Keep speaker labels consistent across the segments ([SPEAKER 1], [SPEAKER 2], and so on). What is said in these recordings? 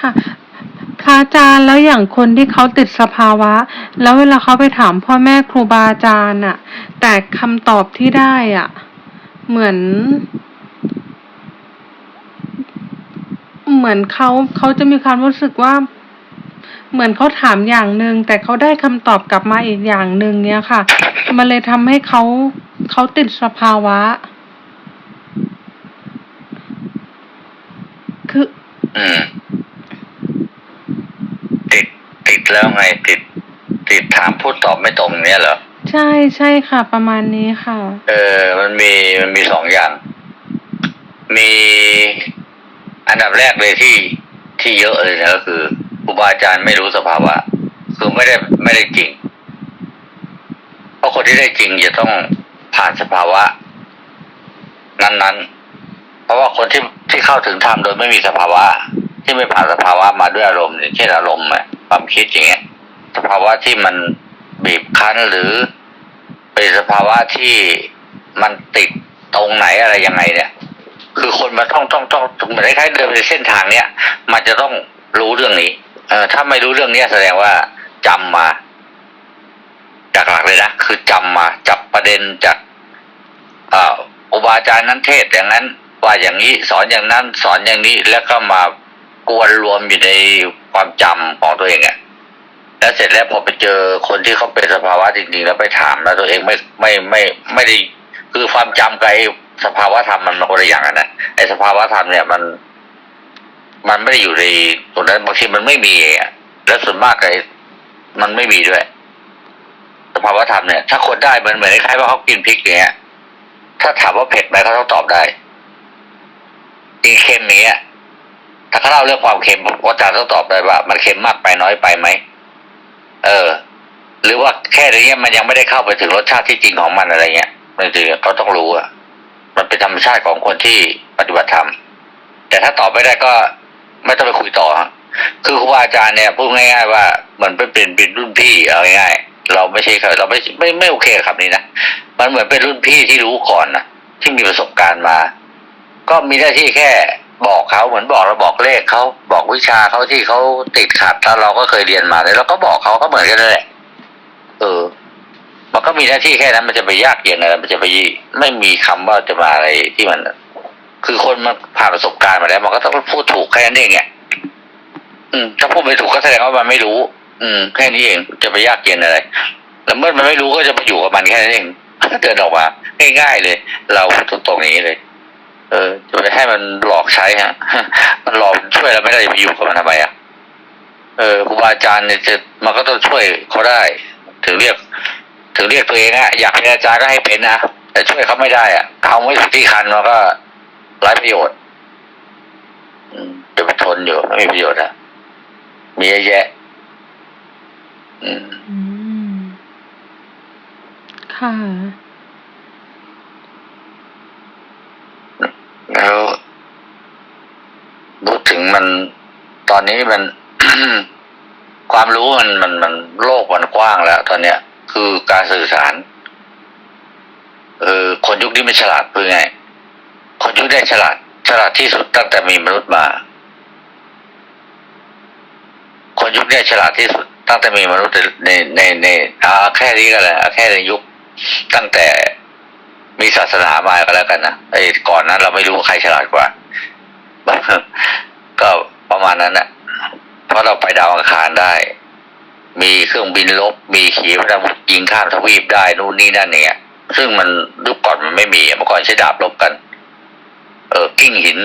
[SPEAKER 1] ค่ะพระอาจารย์แล้วอย่างคนที่เขาติดสภาวะ แล้วเวลาเขาไปถามพ่อแม่ครูบาอาจารย์อะแต่คำตอบที่ได้อะเหมือน เหมือนเขาเขาจะมีความรู้สึกว่า เหมือนเขาถามอย่างหนึ่งแต่เขาได้คำตอบกลับมาอีกอย่างหนึ่งเนี้ยค่ะ มันเลยทำให้เขาเขาติดสภาวะ คือ
[SPEAKER 2] อืม ติดติด แล้วไงติดติดถามพูดตอบไม่ตรงเนี้ยเหรอ
[SPEAKER 1] ใช่ใช่ค่ะ ประมาณนี้ค่ะ
[SPEAKER 2] เออ มันมีมันมีสองอย่าง มีอันดับแรกเลยที่ที่เยอะเลยนะก็คือครูบาอาจารย์ไม่รู้สภาวะ คือไม่ได้ไม่ได้จริง เพราะคนที่ได้จริงจะต้องผ่านสภาวะ นั้นๆ เพราะว่าคนที่ที่เข้าถึงธรรมโดยไม่มีสภาวะ ที่ไม่ผ่านสภาวะมาด้วยอารมณ์อย่างเช่นอารมณ์อะ ความคิดอย่างเงี้ยสภาวะที่มันบีบคั้นหรือเป็นสภาวะที่มันติดตรงไหนอะไรยังไงเนี่ย คือคนมันต้องต้องต้องเหมือนคล้ายๆเดินในเส้นทางเนี้ยมันจะต้องรู้เรื่องนี้ เออถ้าไม่รู้เรื่องเนี้ยแสดงว่าจำมา จากหลักเลยนะคือจำมาจับประเด็นจากอ่าครูบาอาจารย์นั้นเทศอย่างนั้น ว่าอย่างนี้สอนอย่างนั้น สอนอย่างนี้แล้วก็มากวนรวมอยู่ใน ความจำของตัวเองอะแล้วเสร็จแล้วพอไปเจอคนที่เขาเป็นสภาวะจริงๆแล้วไปถามแล้วตัวเองไม่ไม่ไม่ไม่ได้คือความจำกับไอ้สภาวะธรรมมันคนละอย่างกันนะไอ้สภาวะธรรมเนี่ยมัน มันไม่ได้อยู่ในตรงนั้นบางทีมันไม่มีอะแล้วส่วนมากไอ้มันไม่มีด้วย สภาวะธรรมเนี่ย ถ้าคนได้มันเหมือนคล้ายๆว่าเขากินพริกอย่างเงี้ย ถ้าถามว่าเผ็ดไหมเขาต้องตอบได้จริงเค็มอย่างเงี้ย ถ้าเขาเล่าเรื่องความเค็มผมอาจารย์ต้องตอบได้ว่า มันเค็มมากไปน้อยไปไหมเออ หรือว่าแค่นี้มันยังไม่ได้เข้าไปถึงรสชาติที่จริงของมันอะไรเงี้ยมันจริงเขาต้องรู้อะมันเป็นธรรมชาติของคนที่ปฏิบัติธรรมแต่ถ้าตอบไม่ได้ก็ไม่ต้องไปคุยต่อคือครูบาอาจารย์เนี่ยพูดง่าย ๆ ว่ามันเป็นเป็นเป็นรุ่นพี่เอาง่ายๆเราไม่ใช่เราไม่ไม่ไม่โอเคกับนี้นะมันเหมือนเป็นรุ่นพี่ที่รู้ก่อนนะที่มีประสบการณ์มา ก็มีหน้าที่แค่ บอกเขาเหมือนบอกเราบอกเลขเขาบอกวิชาเขาที่เขาติดขัดแล้วเราก็เคยเรียนมาแล้วเราก็บอกเขาก็เหมือนกันนั่นแหละ เออ มันก็มีหน้าที่แค่นั้นมันจะไปยากเย็นอะไรมันจะไปยี่ไม่มีคำว่าจะมาอะไรที่มัน คือคนมันผ่านประสบการณ์มาแล้ว มันก็ต้องพูดถูกแค่นั้นเองไงอืม ถ้าพูดไม่ถูกก็แสดงว่ามันไม่รู้ อืม แค่นี้เองจะไปยากเย็นอะไรแล้วเมื่อมันไม่รู้ก็จะไปอยู่กับมันแค่นั้นเองเดินออกมาง่ายๆเลย เราตรงๆอย่างนี้เลย เออจะไปให้มันหลอกใช้ฮะ มันหลอกช่วยเราไม่ได้ไปอยู่กับมันทำไมอะเออครูบาอาจารย์เนี่ยจะมันก็ต้องช่วยเขาได้ ถึงเรียก ถึงเรียกตัวเองอะอยากเป็นอาจารย์ก็ให้เป็นนะแต่ช่วยเขาไม่ได้อะเขาไม่ถูกที่คันมันก็ไร้ประโยชน์ อืมจะไปทนอยู่ไม่มีประโยชน์อะมีเยอะแยะ อืม
[SPEAKER 1] อืม ค่ะ
[SPEAKER 2] แล้วพูดถึ งมันตอนนี้มันความรู้มันมันมันโลกมันกว้างแล้ว ตอนเนี้ย คือการสื่อสารเออคนยุคนี้มันฉลาดเป็นไง คนยุคนี้ฉลาด ฉลาดที่สุดตั้งแต่มีมนุษย์มา คนยุคนี้ฉลาดที่สุด ตั้งแต่มีมนุษย์ในในในเอาแค่นี้ก็แล้วอาแค่ในยุค ตั้งแต่มีศาสนามาก็แล้วกันนะไอ้ก่อนนั้นเราไม่รู้ใครฉลาดกว่า ก็ประมาณนั้นนะเพราะเราไปดาวอังคารได้ มีเครื่องบินลบ มีขีปนาวุธยิงข้ามทวีปได้นู่นนี่นั่นเนี่ย ซึ่งมันยุคก่อนมันไม่มีเมื่อก่อนใช้ดาบลบกัน เออกิ้งหิน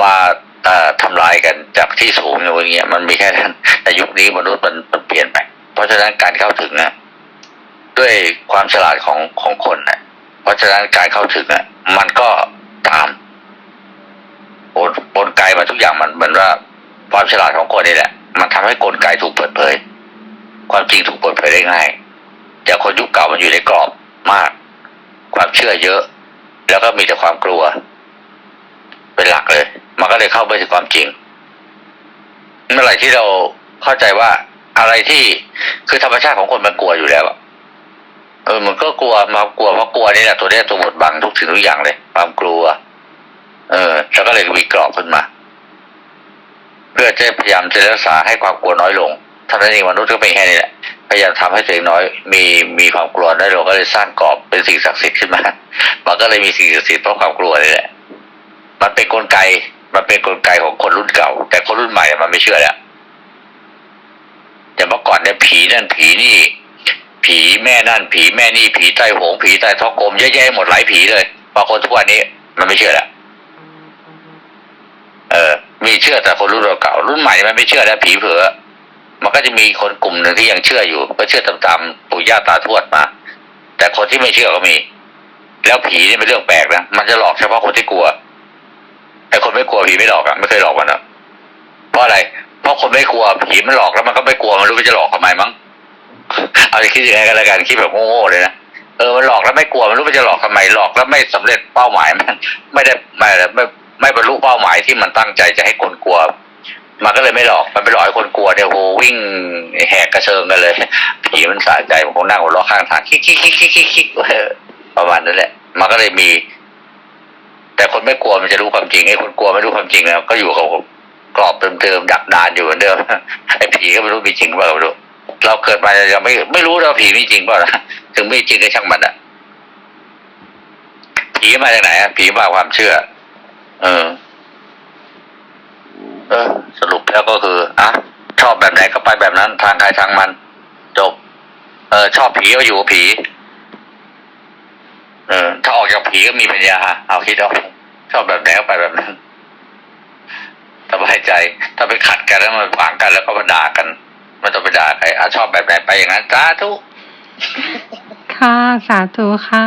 [SPEAKER 2] มาเอ่อทำลายกันจากที่สูงอย่างเงี้ย มันมีแค่นั้นแต่ยุคนี้มนุษย์มันมันเปลี่ยนไปเพราะฉะนั้นการเข้าถึงนะด้วยความฉลาดของของคนนะเพราะฉะนั้นการเข้าถึงอะมันก็ตาม กลกลไกมันทุกอย่างมันเหมือนว่าความฉลาดของคนนี่แหละ มันทำให้กลไกถูกเปิดเผย ความจริงถูกเปิดเผยได้ง่าย แต่คนยุคเก่ามันอยู่ในกรอบมาก ความเชื่อเยอะ แล้วก็มีแต่ความกลัว เป็นหลักเลย มันก็เลยเข้าไปถึงความจริงเมื่อไหร่ที่เราเข้าใจว่าอะไรที่คือธรรมชาติของคนมันกลัวอยู่แล้วเออมันก็กลัวมากลัวเพราะกลัวนี่แหละตัวเนี้ยตัวบดบังทุกสิ่งทุกอย่างเลย ความกลัว แล้วก็เลยมีกรอบขึ้นมา เพื่อจะพยายามจะรักษาให้ความกลัวน้อยลงท่านั้นเองมนุษย์ก็เป็นแค่นี้แหละพยายามทำให้ตัวเองน้อย มีมีความกลัวน้อยลงก็เลยสร้างกรอบเป็นสิ่งศักดิ์สิทธิ์ขึ้นมา มันก็เลยมีสิ่งศักดิ์สิทธิ์เพราะความกลัวนี่แหละ มันเป็นกลไก มันเป็นกลไกของคนรุ่นเก่า แต่คนรุ่นใหม่มันไม่เชื่อแล้วอย่างเมื่อก่อนเนี่ยผีนั่นผีนี่ ผีแม่นั่น ผีแม่นี่ผีใต้หงผีใต้ท้องกลมเยอะแยะหมดหลายผีเลยบางคนทุกวันนี้มันไม่เชื่อแล้ว ชื่อแต่คนรุ่นเก่ารุ่นใหม่มันไม่เชื่อแล้วผีเผลอมันก็จะมีคนกลุ่มหนึ่งที่ยังเชื่ออยู่ ก็เชื่อตามๆปู่ย่าตาทวดมา แต่คนที่ไม่เชื่อก็มี แล้วผีนี่เป็นเรื่องแปลกนะมันจะหลอกเฉพาะคนที่กลัวไอ้คนไม่กลัวผีไม่หลอกอะไม่เคยหลอกมันอะเพราะอะไร เพราะคนไม่กลัวผีมันหลอกแล้วมันก็ไม่กลัวมันรู้ว่าจะหลอกทำไมมั้งเอาจะคิดยังไงกันล้วกันคิดแบบโง่ๆเลยนะเออมันหลอกแล้วไม่กลัวมันรู้ว่าจะหลอกทำไมหลอกแล้วไม่สำเร็จเป้าหมายมัน ไม่ได้ไม่ไม่ ไม่บรรลุเป้าหมายที่มันตั้งใจจะให้คนกลัว มันก็เลยไม่หลอกมันไปหลอกให้คนกลัวเนี่ยโหวิ่งแหกกระเชิงกันเลยผีมันสะใจผมคงนั่งหัวเราะข้างทางคิกคิกคิกคิกคิกคิกประมาณนั้นแหละ มันก็เลยมี แต่คนไม่กลัวมันจะรู้ความจริงไอ้คนกลัวไม่รู้ความจริงแล้ว ก็อยู่กับกรอบเดิมๆดักดานอยู่เหมือนเดิมไอ้ผีก็ไม่รู้มีจริงเปล่าไม่รู้เราเกิดมายังไม่ไม่รู้เราผีมีจริงเปล่านะถึงไม่จริงก็ช่างมันอะผีมาจากไหนอะผีมาความเชื่อ เออ เออ สรุปแล้วก็คืออะชอบแบบไหนก็ไปแบบนั้น ทางใครทางมัน จบ เออ ชอบผีก็อยู่กับผี เออ ถ้าออกจากผีก็มีปัญญาเอาคิดเอาชอบแบบไหนก็ไปแบบนั้นสบายใจ ถ้าไปขัดกันแล้วมันขวางกันแล้วก็มาด่ากันไมันต้องไปด่าใครอะชอบแบบไหนไปอย่างนั้นสาธุ
[SPEAKER 1] ค่ะ สาธุค่ะ